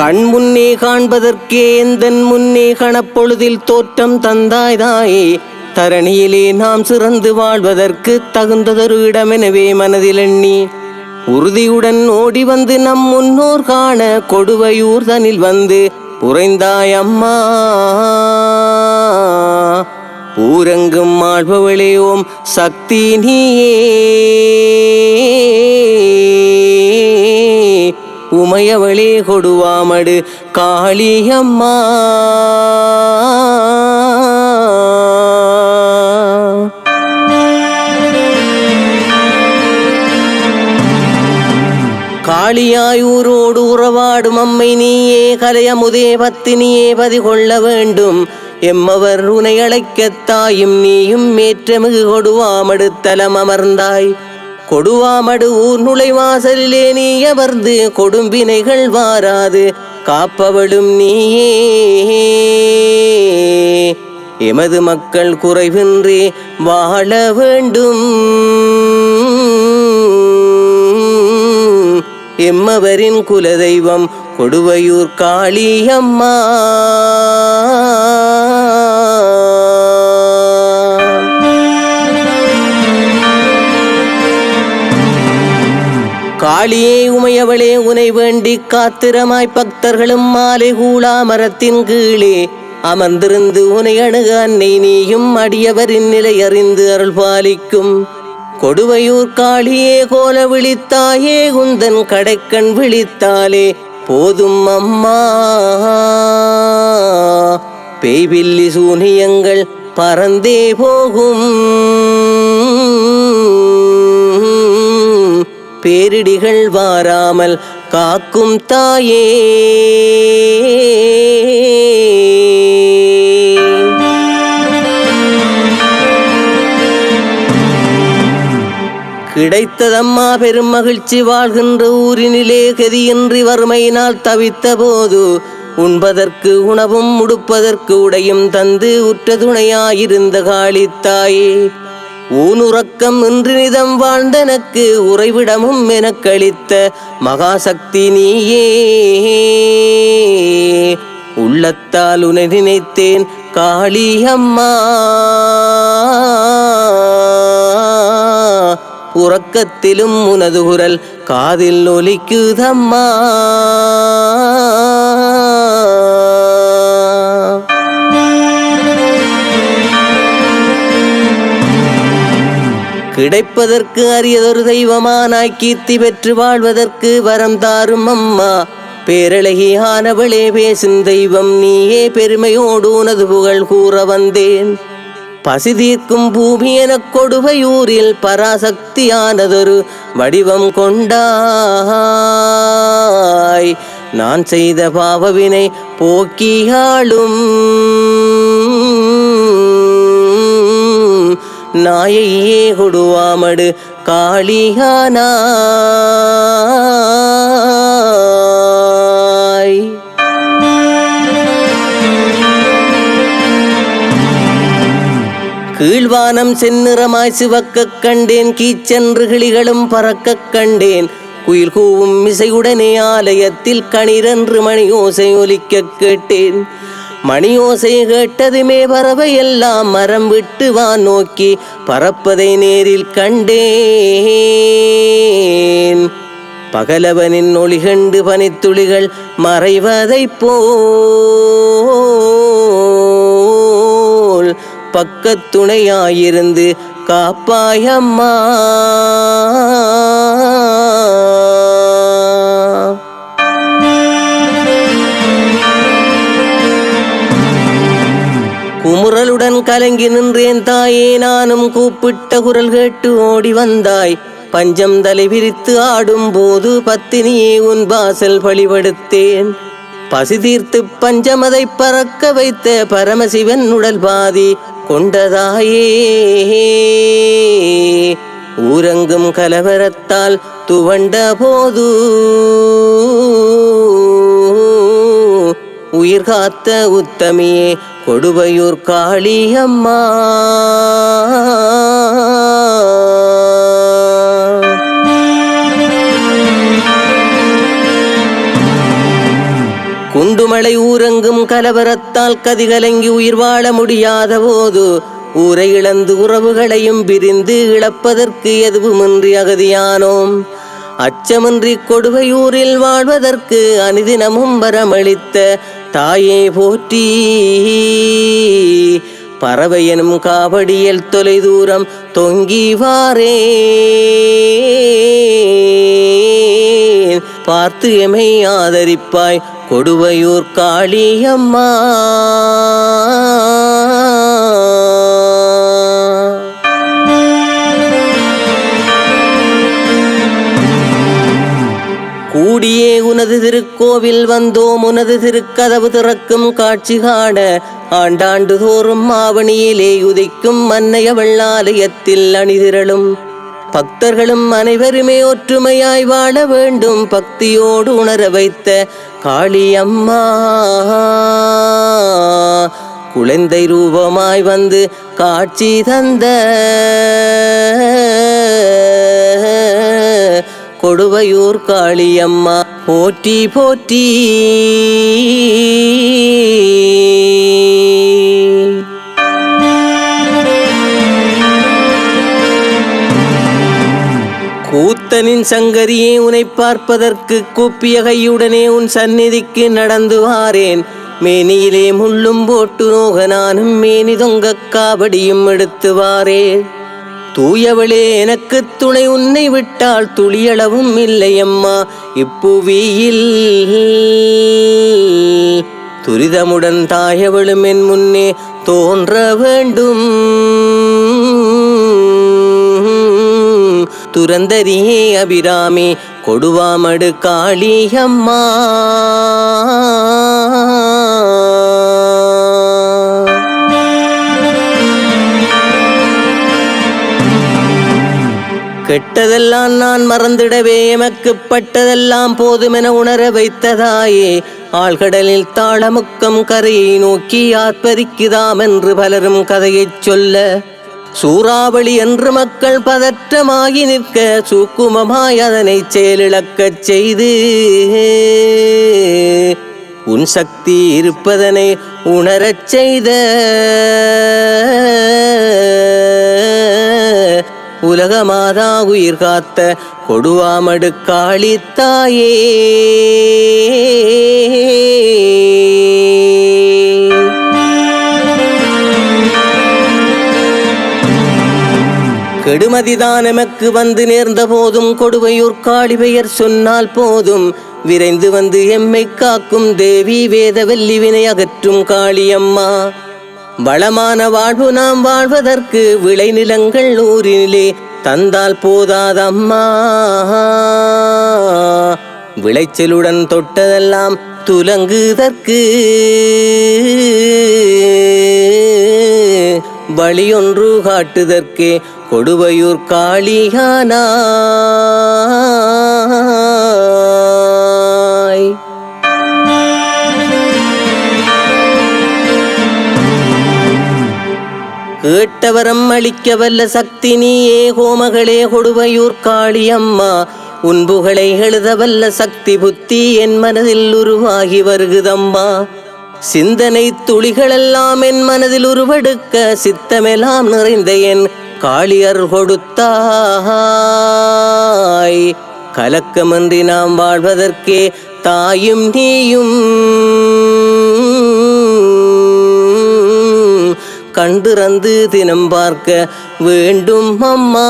கண் முன்னே காண்பதற்கே எந்தன் முன்னே கணப்பொழுதில் தோற்றம் தந்தாய்தாயே. தரணியிலே நாம் சிறந்து வாழ்வதற்கு தகுந்ததொரு இடமெனவே மனதில் எண்ணி உறுதியுடன் ஓடி வந்து நம் முன்னோர் காண கொடுவையூர் தனில் வந்து உறைந்தாய் அம்மா ஊரங்கும் ஆழ்பவளே ஓம் சக்தி நீயே. உமையவளே கொடுவாமடு. காளியம்மா. காளியாயூரோடு உறவாடும் அம்மை நீயே கலையமுதே பத்தினியே பதி கொள்ள வேண்டும். எம்மவர் உனை அழைக்கத் தாயும் நீயும் மேற்றமிகு கொடுவாமடுத்தலம் அமர்ந்தாய். கொடுவாமடு ஊர் நுழைவாசலிலே நீ அமர்ந்து கொடும்பினைகள் வாராது. காப்பவளும் நீயே. எமது மக்கள் குறைவின்றி வாழ வேண்டும். எம்மவரின் குலதெய்வம் கொடுவையூர் காளியம்மா. காளியே உமையவளே உனை வேண்டி காத்திரமாய் பக்தர்களும் மாலை கூழா மரத்தின் கீழே அமர்ந்திருந்து உனை அணுக அன்னை நீயும் அடியவரின் நிலை அறிந்து அருள் பாலிக்கும். கொடுவையூர் காளியே கோல விழித்தாயே குந்தன் கடைக்கண் விழித்தாலே போதும் அம்மா. பேய்வில்லி சூனியங்கள் பறந்தே போகும். பேரிடிகள் வாராமல் காக்கும் தாயே. கிடைத்ததம்மா பெரும் மகிழ்ச்சி வாழ்கின்ற ஊரினிலே கதியின்றி வறுமையினால் தவித்த போது உண்பதற்கு உணவும் உடுப்பதற்கு உடையும் தந்து உற்ற துணையாயிருந்த காளித்தாயே. ஊனுறக்கம் இன்று நிதம் வாழ்ந்தனக்கு உறைவிடமும் எனக்களித்த மகாசக்தி நீயே. உள்ளத்தால் உன நினைத்தேன் காளி அம்மா. உறக்கத்திலும் உனது குரல் காதில் ஒலிக்குதம்மா. கிடைப்பதற்கு அரியதொரு தெய்வமானாய் கீர்த்தி பெற்று வாழ்வதற்கு வரம் தாரும் அம்மா. பேரழகியானவளே பேசும் தெய்வம் நீயே. பெருமையோடு உனது புகழ் கூற வந்தேன். பசி தீர்க்கும் பூமி எனக் கொடுவையூரில் பராசக்தியானதொரு வடிவம் கொண்டாய். நான் செய்த பாவவினை போக்கியாளும். நாயையே கொடுவாமடு காளியானாய் கீழ்வானம் செந்நிறமாய் சிவக்கக் கண்டேன் கீச்சென்று கிளிகளும் பறக்கக் கண்டேன். குயில் கூவும் இசையுடனே ஆலயத்தில் கணிரன்று மணி ஓசை ஒலிக்கக் கேட்டேன். மணியோசை கேட்டதுமே பறவை எல்லாம் மரம் விட்டு வான் நோக்கி பறப்பதை நேரில் கண்டேன். பகலவனின் ஒளி கண்டு பனித்துளிகள் மறைவதைப் போல் பக்கத்துணையாயிருந்து காப்பாயம்மா கலங்கி நின்றேன் தாயே நானும் கூப்பிட்ட குரல் கேட்டு ஓடி வந்தாய். பஞ்சம் தலை விரித்து ஆடும் போது பத்தினியே உன் வாசல் பழிபடுத்தேன் பசி தீர்த்து பஞ்சமதை பறக்க வைத்த பரமசிவன் உடல் பாதி கொண்டதாயே. ஊரங்கும் கலவரத்தால் துவண்ட போது உயிர் காத்த உத்தமியே கொடுவையூர் காளியம்மா. குண்டுமலை ஊரங்கும் கலவரத்தால் கதிகலங்கி உயிர் வாழ முடியாத போது ஊரை இழந்து உறவுகளையும் பிரிந்து இழப்பதற்கு எதுவுமின்றி அகதியானோம். அச்சமின்றி கொடுவையூரில் வாழ்வதற்கு அனிதினமும் வரமளித்த தாயே போற்றி. பறவை எனும் காவடியில் தொலைதூரம் தொங்கிவாரே. பார்த்து எமை ஆதரிப்பாய் கொடுவையூர் காளியம்மா. கூடியே உனது திருக்கோவில் வந்தோம். உனது திருக்கதவு திறக்கும் காட்சி காண ஆண்டாண்டு தோறும் மாவணியிலே உதைக்கும் மன்னைய வெள்ளாலயத்தில் அணிதிரளும். பக்தர்களும் அனைவருமே ஒற்றுமையாய் வாழ வேண்டும். பக்தியோடு உணர வைத்த காளியம்மா. குழந்தை ரூபமாய் வந்து காட்சி தந்த கொடுவையூர் காளியம்மா போற்றி போற்றி கூத்தனின் சங்கரியே உனை பார்ப்பதற்கு கூப்பிய கையுடனே உன் சந்நிதிக்கு நடந்து வாரேன் மேனியிலே முள்ளும் போட்டு நோக நானும் மேனி தொங்க காவடியும் எடுத்து வாரேன் தூயவளே எனக்கு துணை உன்னை விட்டால் துளியளவும் இல்லை அம்மா இப்புவியில் துரிதமுடன் தாயவளும் என் முன்னே தோன்ற வேண்டும். துரந்தரியே அபிராமி கொடுவாமடு காளி அம்மா கெட்டதெல்லாம் நான் மறந்திடவே எமக்கு பட்டதெல்லாம் போதுமென உணர வைத்ததாயே. ஆழ்கடலில் தாளமுக்கம் கரையை நோக்கி ஆர்ப்பரிக்குதாம் என்று பலரும் கதையைச் சொல்ல சூறாவளி என்று மக்கள் பதற்றமாகி நிற்க சூக்குமமாய் அதனை செயலிழக்கச் செய்து உன் சக்தி இருப்பதனை உணரச் செய்த உலகமாதா உயிர் காத்த கொடுவாமடு காளித்தாயே கெடுமதிதான் எமக்கு வந்து நேர்ந்த போதும் கொடுவையூர் காளி பெயர் சொன்னால் போதும். விரைந்து வந்து எம்மை காக்கும் தேவி வேதவல்லி வினை அகற்றும் காளியம்மா. வளமான வாழ்வு நாம் வாழ்வதற்கு விளைநிலங்கள் ஊரிலே தந்தால் போதாதம்மா. விளைச்சலுடன் தொட்டதெல்லாம் துலங்குதற்கு வழியொன்று காட்டுதற்கே கொடுவையூர் காளியானாய். கேட்டவரம் அளிக்க வல்ல சக்தி நீயே கோமகளே கொடுவையூர் காளியம்மா. உன் புகழை எழுத வல்ல சக்தி புத்தி என் மனதில் உருவாகி வருகுதம்மா. சிந்தனை துளிகளெல்லாம் என் மனதில் உருவெடுக்க சித்தமெல்லாம் நிறைந்த என் காளியர் கொடுத்தாய். கலக்கமின்றி நாம் வாழ்வதற்கே தாயும் நீயும். கண்டுறந்து தினம் பார்க்க வேண்டும் அம்மா.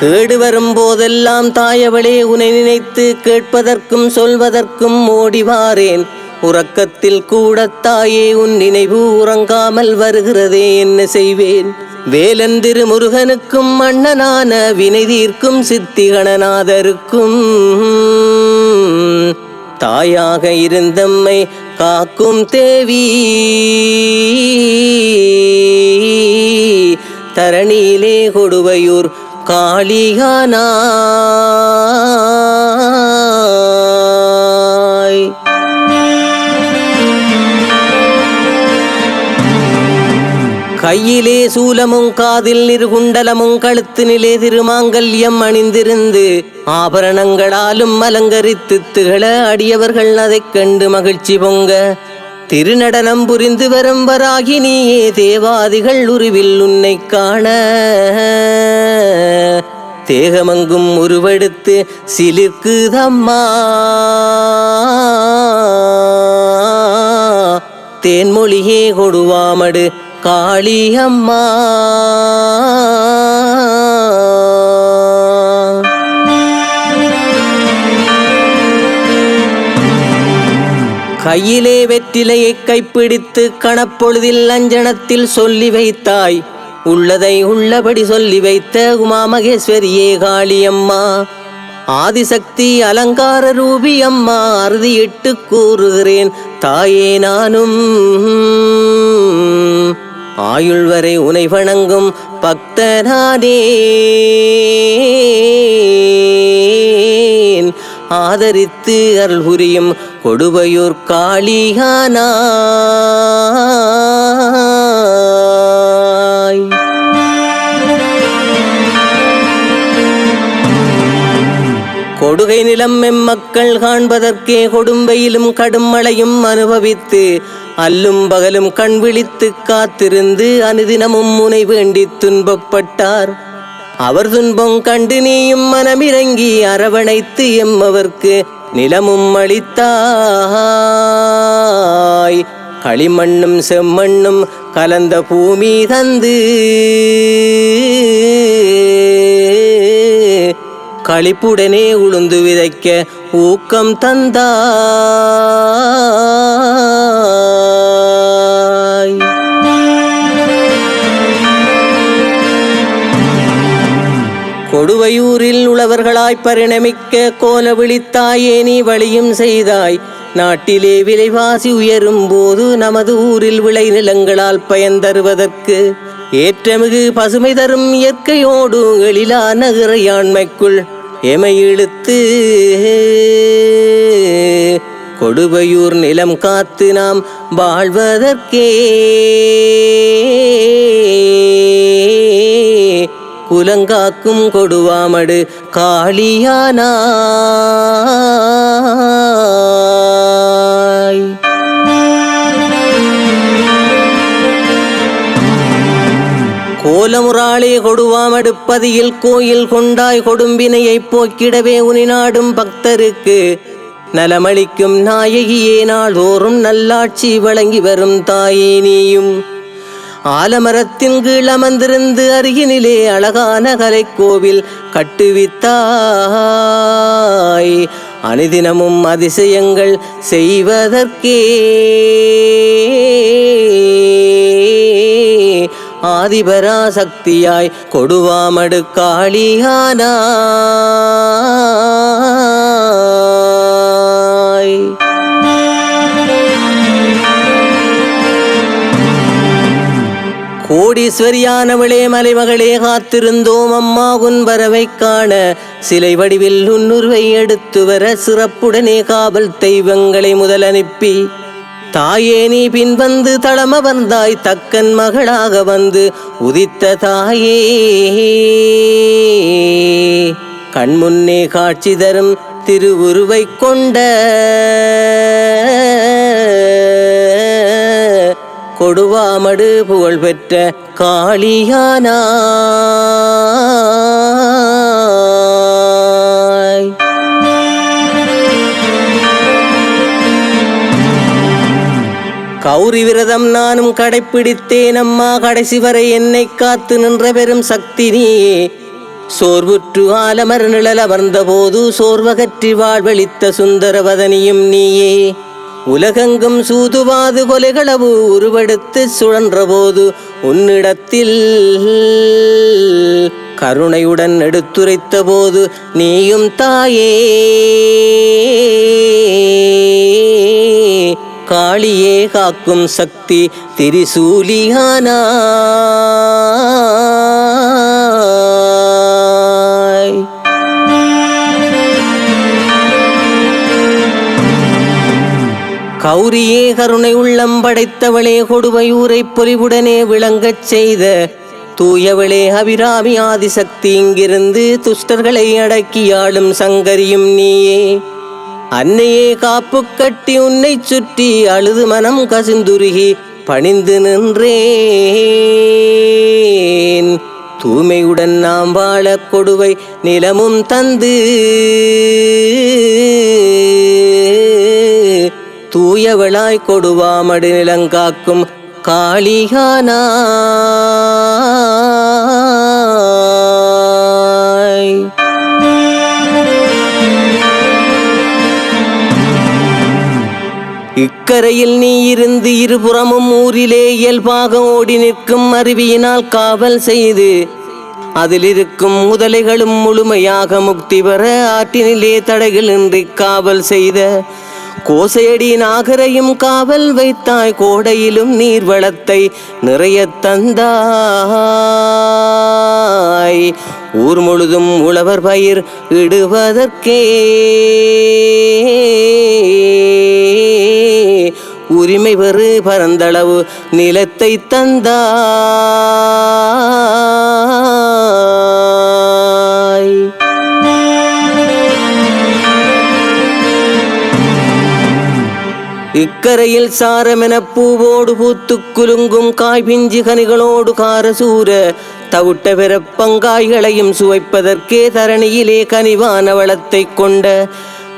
கேடு வரும் போதெல்லாம் தாயவளே உனை நினைத்து கேட்பதற்கும் சொல்வதற்கும் ஓடிவாரேன் உறக்கத்தில் கூட தாயே உன் நினைவு உறங்காமல் வருகிறதே என்ன செய்வேன்? வேலன் திருமுருகனுக்கும் மன்னனான வினை தீர்க்கும் சித்திகணநாதருக்கும் தாயாக இருந்தம்மை காக்கும் தேவி. தரணியிலே கொடுவையூர் காளியானா கையிலே சூலமும் காதில் நிறுகுண்டலமும் கழுத்தினிலே திருமாங்கல்யம் அணிந்திருந்து ஆபரணங்களாலும் அலங்கரித்து திகழ அடியவர்கள் அதைக் கண்டு மகிழ்ச்சி பொங்க. திருநடனம் புரிந்து வரும் வராகினியே தேவாதிகள் உருவில் உன்னை காண. தேகமங்கும் உருவெடுத்து சிலிர்க்குதம்மா. தேன்மொழியே கொடுவாமடு காளி அம்மா. கையிலே வெற்றிலையை கைப்பிடித்து கணப்பொழுதில் அஞ்சனத்தில் சொல்லி வைத்தாய். உள்ளதை உள்ளபடி சொல்லி வைத்த உமா மகேஸ்வரியே காளியம்மா ஆதிசக்தி அலங்கார ரூபி அம்மா அறுதியிட்டு கூறுகிறேன் தாயே நானும். ஆயுள் வரை உனை வணங்கும் பக்தனானேன் ஆதரித்து அருள் புரியும் கொடுவையூர் காளியானாய் கொடுகை நிலம் எம்மக்கள் காண்பதற்கே கொடும்பையிலும் கடும் மழையும் அனுபவித்து அல்லும் பகலும் கண் விழித்து காத்திருந்து அனுதினமும் முனை வேண்டி துன்பப்பட்டார். அவர் துன்பம் கண்டு நீயும் மனமிறங்கி அரவணைத்து எம்மவர்க்கு நிலமும் அளித்தாய். களிமண்ணும் செம்மண்ணும் கலந்த பூமி தந்து களிப்புடனே உளுந்து விதைக்க ஊக்கம் தந்தா கொடுவையூரில் உழவர்களாய் பரிணமிக்க கோல விழித்தாயே நீ வழியும் செய்தாய். நாட்டிலே விலைவாசி உயரும் போது நமது ஊரில் விளை நிலங்களால் பயன் தருவதற்கு ஏற்றமிகு பசுமை தரும் இயற்கையோடு எழிலான இறையாண்மைக்குள் எமை இழுத்து கொடுவையூர் நிலம் காத்து நாம் வாழ்வதற்கே. குலங்காக்கும் கொடுவாமடு காளியானாய் கோலமுறாளே கொடுவாமடுப்பதியில் கோயில் கொண்டாய் கொடும்பினையை போக்கிடவே உனிநாடும் பக்தருக்கு நலமளிக்கும் நாயகியே நாள்தோறும் நல்லாட்சி வழங்கி வரும் தாயே நீயும் ஆலமரத்தின் கீழ் அமர்ந்திருந்து அருகினிலே அழகான கலைக்கோவில் கட்டுவித்தாய். அனுதினமும் அதிசயங்கள் செய்வதற்கே. ஆதிபராசக்தியாய் கொடுவாமடு காளியானாய். கோடீஸ்வரியானவளே மலைமகளே காத்திருந்தோம் அம்மா உன் வரவை காண. சிலை வடிவில் உன்னுருவை எடுத்து வர சிறப்புடனே காவல் தெய்வங்களை முதல் அனுப்பி தாயே நீ பின் வந்து தளமவர்ந்தாய் தக்கன் மகளாக வந்து உதித்த தாயே. கண்முன்னே காட்சி தரும் திருவுருவை கொண்ட கொடுவாமடு புகழ் பெற்ற காளியானாய். கௌரி விரதம் நானும் கடைப்பிடித்தேன் அம்மா. கடைசி வரை என்னை காத்து நின்ற பெரும் சக்தி நீயே சோர்வுற்று ஆலமர் நிழல் அமர்ந்த போது சோர்வகற்றி வாழ்வழித்த சுந்தரவதனியும் நீயே. உலகெங்கும் சூதுவாது கொலைகளவு உருவெடுத்து சுழன்ற போது உன்னிடத்தில் கருணையுடன் எடுத்துரைத்த போது நீயும் தாயே. காளியே காக்கும் சக்தி திரிசூலியானாய். கௌரியே கருணை உள்ளம் படைத்தவளே கொடுமையூரை பொலிவுடனே விளங்கச் செய்த தூயவளே அபிராமி ஆதிசக்தி இங்கிருந்து துஷ்டர்களை அடக்கியாளும் சங்கரியும் நீயே. அன்னையே காப்பு கட்டி உன்னை சுற்றி அழுது மனம் கசிந்துருகி பணிந்து நின்றேன். தூய்மையுடன் நாம் வாழ கொடுவை நிலமும் தந்து தூயவளாய் கொடுவாமடு நிலங்காக்கும் காளிகானாய் இக்கரையில் நீ இருந்து இருபுறமும் ஊரிலே இயல்பாக ஓடி நிற்கும் அருவியினால் காவல் செய்து அதில் இருக்கும் முதலைகளும் முழுமையாக முக்தி பெற ஆற்றினிலே தடைகளின்றி காவல் செய்த கோசையடி நாகரையும் காவல் வைத்தாய் கோடையிலும் நீர் வளத்தை நிறைய தந்தாய். ஊர் முழுதும் உழவர் பயிர் இடுவதற்கே. உரிமை பெறு பரந்தளவு நிலத்தை தந்தாய். இக்கரையில் சாரமென பூவோடு பூத்து குலுங்கும் காய்பிஞ்சு கனிகளோடு காரசூர தவிட்ட பிறப்பங்காய்களையும் சுவைப்பதற்கே தரணியிலே கனிவான வளத்தை கொண்ட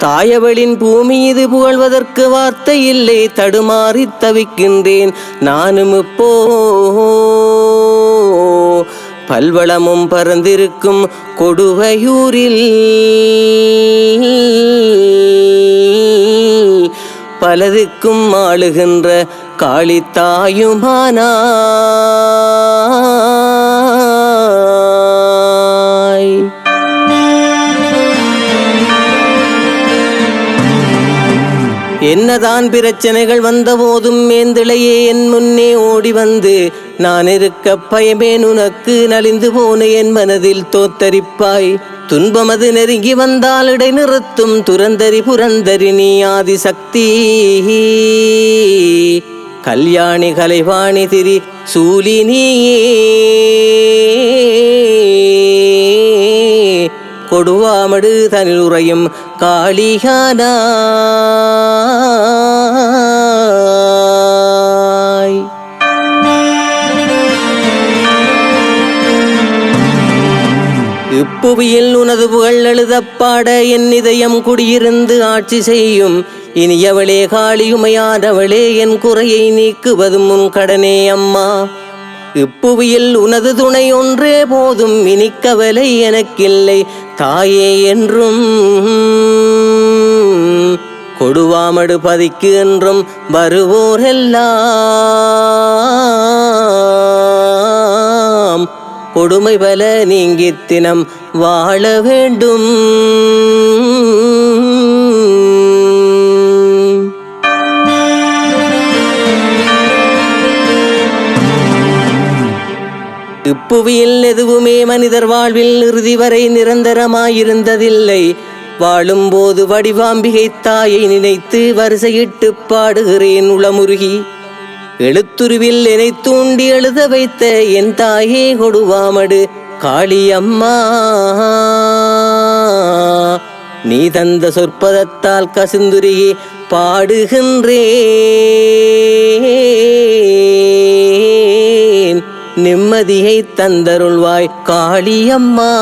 தாயவளின் பூமி இது புகழ்வதற்கு வார்த்தை இல்லை தடுமாறி தவிக்கின்றேன் நானும் இப்போ. பல்வளமும் பறந்திருக்கும் கொடுவையூரில் பலதுக்கும் ஆளுகின்ற காளித்தாயுமானா. என்னதான் பிரச்சனைகள் வந்தபோதும் மேந்திளையே என் முன்னே ஓடி வந்து நான் இருக்க பயமேன் உனக்கு நலிந்து போன என் மனதில் தோத்தரிப்பாய். துன்பமது நெருங்கி வந்தால் இடை நிறுத்தும் துரந்தரி புரந்தரி நீ ஆதிசக்தி. கல்யாணி கலைவாணி திரி சூலினியே கொடுவாமடு தனில் உறையும் காளிகானாய். இப்புவியில் உனது புகழ் எழுதப்பாட என் இதயம் குடியிருந்து ஆட்சி செய்யும். இனியவளே காளியுமையானவளே என் குறையை நீக்குவதும் உன் கடனே அம்மா. இப்புவியில் உனது துணை ஒன்றே போதும் இனிக்கவலை எனக்கில்லை தாயே என்றும். கொடுவாமடு பதிக்கு என்றும் வருவோரெல்லாம். கொடுமை பல நீங்கித் தினம் வாழ வேண்டும். இப்புவியில் எதுவுமே மனிதர் வாழ்வில் இறுதி வரை நிரந்தரமாயிருந்ததில்லை. வாழும்போது வடிவாம்பிகை தாயை நினைத்து வரிசையிட்டு பாடுகிறேன் உளமுருகி. எழுத்துருவில் என்னை தூண்டி எழுத வைத்த என் தாயே கொடுவாமடு காளியம்மா. நீ தந்த சொற்பதத்தால் கசிந்துருகி பாடுகின்றே. நிம்மதியை தந்தருள்வாய் காளியம்மா.